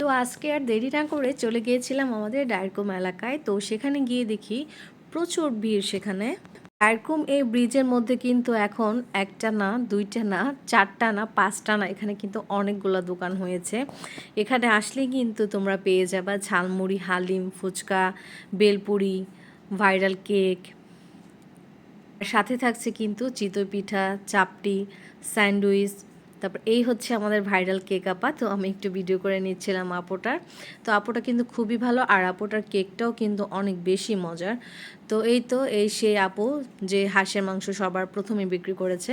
তো আজকে আর দেরি না করে চলে গিয়েছিলাম আমাদের ডায়রকম এলাকায়। তো সেখানে গিয়ে দেখি প্রচুর ভিড় সেখানে। ডায়রকম এই ব্রিজের মধ্যে কিন্তু এখন একটা না, দুইটা না, চারটা না, পাঁচটা না, এখানে কিন্তু অনেকগুলো দোকান হয়েছে। এখানে আসলে কিন্তু তোমরা পেয়ে যাবা ঝালমুড়ি, হালিম, ফুচকা, বেলপুরি, ভাইরাল কেক। সাথে থাকছে কিন্তু চিতই পিঠা, চাপটি, স্যান্ডউইচ তারপর এই হচ্ছে আমাদের ভাইরাল কেক আপা, তো আমি একটু ভিডিও করে নিচ্ছিলাম আপোটার। তো আপোটা কিন্তু খুবই ভালো, আর আপোটার কেকটাও কিন্তু অনেক বেশি মজার। তো এই তো, এই সেই আপু যে হাঁসের মাংস সবার প্রথমে বিক্রি করেছে।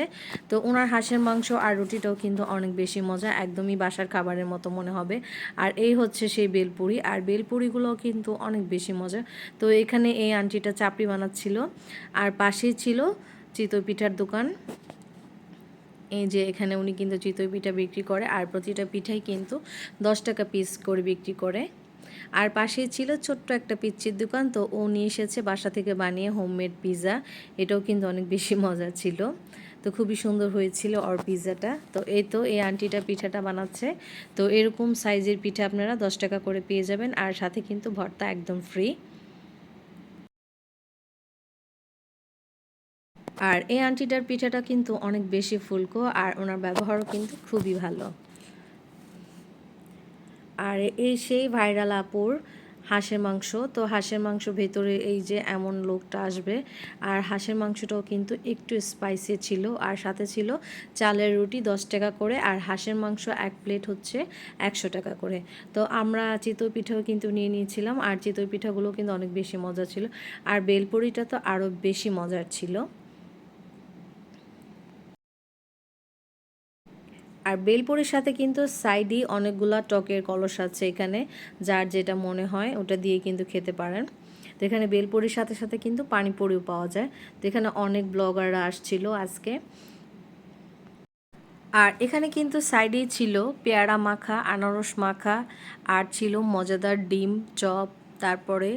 তো ওনার হাঁসের মাংস আর রুটিটাও কিন্তু অনেক বেশি মজা একদমই বাসার খাবারের মতো মনে হবে। আর এই হচ্ছে সেই বেলপুরি, আর বেলপুরিগুলোও কিন্তু অনেক বেশি মজা তো এখানে এই আন্টিটা চাপড়ি বানাচ্ছিল, আর পাশেই ছিল চিতই পিঠার দোকান। এই যে এখানে উনি কিন্তু চিতই পিঠা বিক্রি করে, আর প্রতিটা পিঠাই কিন্তু দশ টাকা পিস করে বিক্রি করে। আর পাশেই ছিল ছোট্ট একটা পিচ্ছির দোকান, তো ও নিয়ে এসেছে বাসা থেকে বানিয়ে হোমমেড পিৎজা এটাও কিন্তু অনেক বেশি মজা ছিল। তো খুবই সুন্দর হয়েছিল ওর পিৎজাটা তো এই তো এই আন্টিটা পিঠাটা বানাচ্ছে। তো এরকম সাইজের পিঠা আপনারা দশ টাকা করে পেয়ে যাবেন, আর সাথে কিন্তু ভর্তা একদম ফ্রি আর এই আন্টিটার পিঠাটা কিন্তু অনেক বেশি ফুলকো আর ওনার ব্যবহারও কিন্তু খুবই ভালো। আর এই সেই ভাইরাল আপুর হাঁসের মাংস, তো হাঁসের মাংস ভেতরে এই যে এমন লোকটা আসবে, আর হাঁসের মাংসটাও কিন্তু একটু স্পাইসি ছিল, আর সাথে ছিল চালের রুটি দশ টাকা করে, আর হাঁসের মাংস এক প্লেট হচ্ছে একশো টাকা করে। তো আমরা চিতই পিঠাও কিন্তু নিয়ে নিয়েছিলাম, আর চিতই পিঠাগুলো কিন্তু অনেক বেশি মজা ছিল, আর বেলপুরিটা তো আরও বেশি মজার ছিল। আর বেলপুরির সাথে কিন্তু সাইডই অনেকগুলা টকের কলস আছে এখানে, যার যেটা মনে হয় ওটা দিয়ে কিন্তু খেতে পারেন। তো এখানে বেলপুরির সাথে সাথে কিন্তু পানিপুরিও পাওয়া যায়। তো এখানে অনেক ব্লগাররা আসছিল আজকে। আর এখানে কিন্তু সাইডেই ছিল পেয়ারা মাখা, আনারস মাখা, আর ছিল মজাদার ডিম, চপ, তারপরে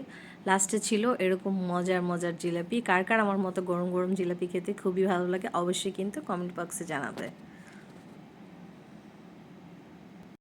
লাস্টে ছিল এরকম মজার মজার জিলাপি। কার কার আমার মতো গরম গরম জিলাপি খেতে খুবই ভালো লাগে অবশ্যই কিন্তু কমেন্ট বক্সে জানাবে।